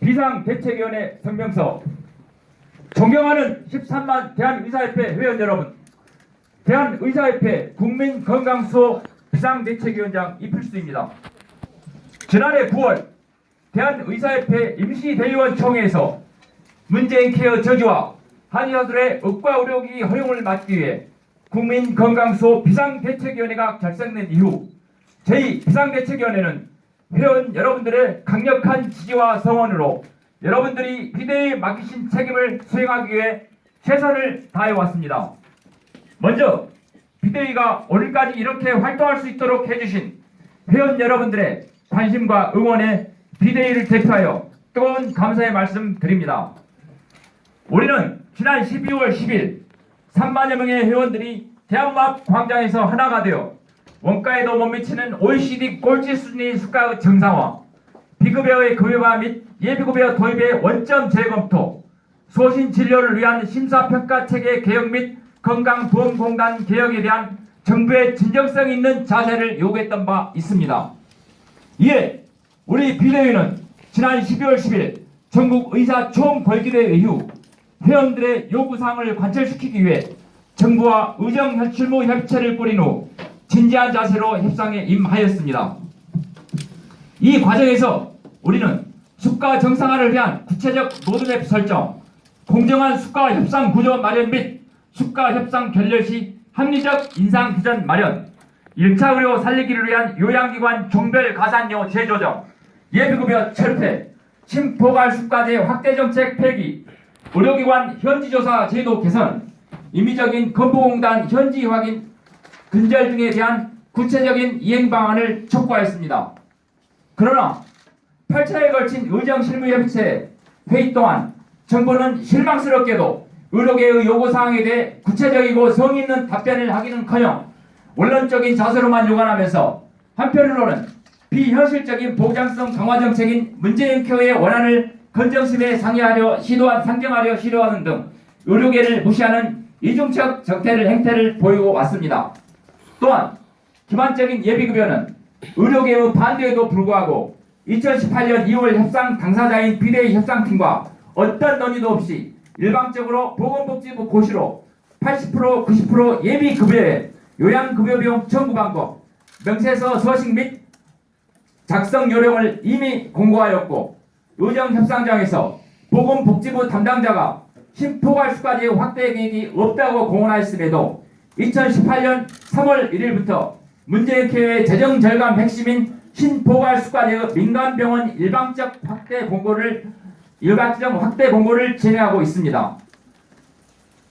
비상대책위원회 성명서 존경하는 13만 대한의사협회 회원 여러분 대한의사협회 국민건강수호 비상대책위원장 이필수입니다. 지난해 9월 대한의사협회 임시대의원 총회에서 문재인 케어 저지와 한의사들의 의과 의료기기 허용을 막기 위해 국민건강수호 비상대책위원회가 결성된 이후 제2 비상대책위원회는 회원 여러분들의 강력한 지지와 성원으로 여러분들이 비대위에 맡기신 책임을 수행하기 위해 최선을 다해왔습니다. 먼저 비대위가 오늘까지 이렇게 활동할 수 있도록 해주신 회원 여러분들의 관심과 응원에 비대위를 대표하여 뜨거운 감사의 말씀 드립니다. 우리는 지난 12월 10일 3만여 명의 회원들이 대한마업 광장에서 하나가 되어 원가에도 못 미치는 OECD 꼴찌 수준의 수가 정상화, 비급여의 급여화 및 예비급여 도입의 원점 재검토, 소신 진료를 위한 심사평가 체계 개혁 및 건강보험공단 개혁에 대한 정부의 진정성 있는 자세를 요구했던 바 있습니다. 이에 우리 비대위는 지난 12월 10일 전국 의사 총궐기대 이후 회원들의 요구사항을 관철시키기 위해 정부와 의정출무 협의체를 꾸린 후 진지한 자세로 협상에 임하였습니다. 이 과정에서 우리는 수가 정상화를 위한 구체적 로드맵 설정, 공정한 수가 협상 구조 마련 및 수가 협상 결렬 시 합리적 인상 기전 마련, 1차 의료 살리기를 위한 요양기관 종별 가산료 재조정, 예비급여 철폐, 심포괄 수가제 확대 정책 폐기, 의료기관 현지조사 제도 개선, 임의적인 건보공단 현지 확인 근절 등에 대한 구체적인 이행 방안을 촉구하였습니다. 그러나 8차에 걸친 의정 실무협의체 회의 동안 정부는 실망스럽게도 의료계의 요구사항에 대해 구체적이고 성의 있는 답변을 하기는커녕 원론적인 자세로만 요구하면서 한편으로는 비현실적인 보장성 강화 정책인 문재인 케어의 원안을 건정심에 상의하려 시도한 상정하려 시도하는 등 의료계를 무시하는 이중적 정태를 행태를 보이고 왔습니다. 또한 기반적인 예비급여는 의료계의 반대에도 불구하고 2018년 2월 협상 당사자인 비대위 협상팀과 어떤 논의도 없이 일방적으로 보건복지부 고시로 80% 90% 예비급여에 요양급여 비용 청구 방법, 명세서 서식 및 작성 요령을 이미 공고하였고 의정협상장에서 보건복지부 담당자가 심포괄수까지 확대 계획이 없다고 공언하였음에도 2018년 3월 1일부터 문재인 케어의 재정 절감 핵심인 신포괄수까지의 민간병원 일방적 확대 공고를 일방적 확대 공고를 진행하고 있습니다.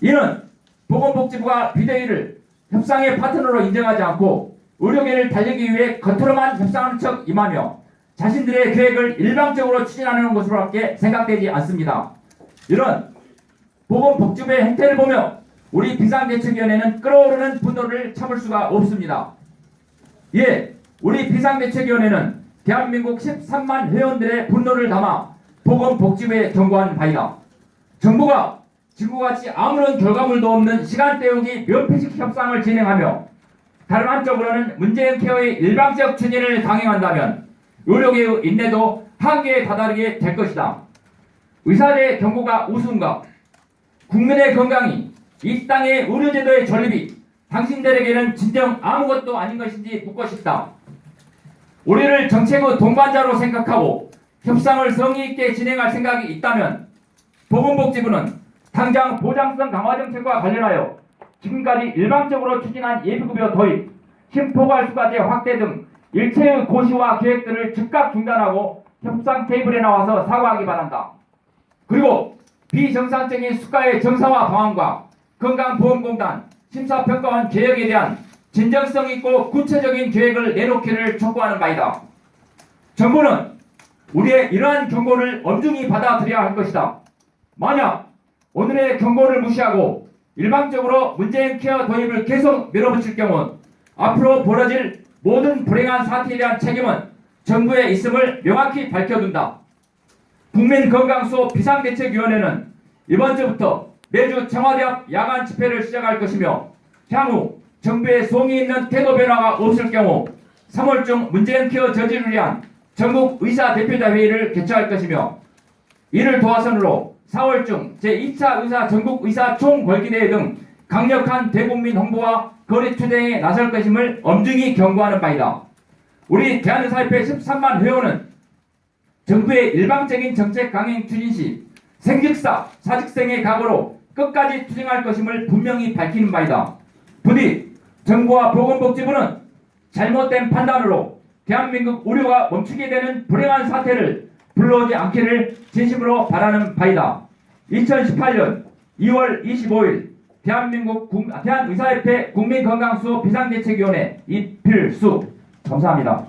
이는 보건복지부가 비대위를 협상의 파트너로 인정하지 않고 의료계를 달리기 위해 겉으로만 협상하는 척 임하며 자신들의 계획을 일방적으로 추진하는 것으로밖에 생각되지 않습니다. 이런 보건복지부의 행태를 보며 우리 비상대책위원회는 끓어오르는 분노를 참을 수가 없습니다. 예, 우리 비상대책위원회는 대한민국 13만 회원들의 분노를 담아 보건복지부에 경고한 바이다. 정부가 지구같이 아무런 결과물도 없는 시간 때우기 면피식 협상을 진행하며 다른 한쪽으로는 문재인 케어의 일방적 추진을 강행한다면 의료계의 인내도 한계에 다다르게 될 것이다. 의사들의 경고가 우스운가? 국민의 건강이 이 땅의 의료제도의 전립이 당신들에게는 진정 아무것도 아닌 것인지 묻고 싶다. 우리를 정책의 동반자로 생각하고 협상을 성의 있게 진행할 생각이 있다면 보건복지부는 당장 보장성 강화 정책과 관련하여 지금까지 일방적으로 추진한 예비급여 도입, 심포괄수까지 확대 등 일체의 고시와 계획들을 즉각 중단하고 협상 테이블에 나와서 사과하기 바란다. 그리고 비정상적인 수가의 정상화 방안과 건강보험공단 심사평가원 개혁에 대한 진정성 있고 구체적인 계획을 내놓기를 촉구하는 바이다. 정부는 우리의 이러한 경고를 엄중히 받아들여야 할 것이다. 만약 오늘의 경고를 무시하고 일방적으로 문재인 케어 도입을 계속 밀어붙일 경우 앞으로 벌어질 모든 불행한 사태에 대한 책임은 정부에 있음을 명확히 밝혀둔다. 국민건강수호 비상대책위원회는 이번 주부터 매주 청와대 앞 야간 집회를 시작할 것이며 향후 정부의 성의 있는 태도 변화가 없을 경우 3월 중 문재인 케어 저지를 위한 전국 의사 대표자 회의를 개최할 것이며 이를 도화선으로 4월 중 제2차 의사 전국 의사 총궐기대회 등 강력한 대국민 홍보와 거리 투쟁에 나설 것임을 엄중히 경고하는 바이다. 우리 대한의사협회 13만 회원은 정부의 일방적인 정책 강행 추진 시 생직사, 사직생의 각오로 끝까지 투쟁할 것임을 분명히 밝히는 바이다. 부디 정부와 보건복지부는 잘못된 판단으로 대한민국 의료가 멈추게 되는 불행한 사태를 불러오지 않기를 진심으로 바라는 바이다. 2018년 2월 25일 대한민국 국- 대한의사협회 국민건강수호 비상대책위원회 이필수 감사합니다.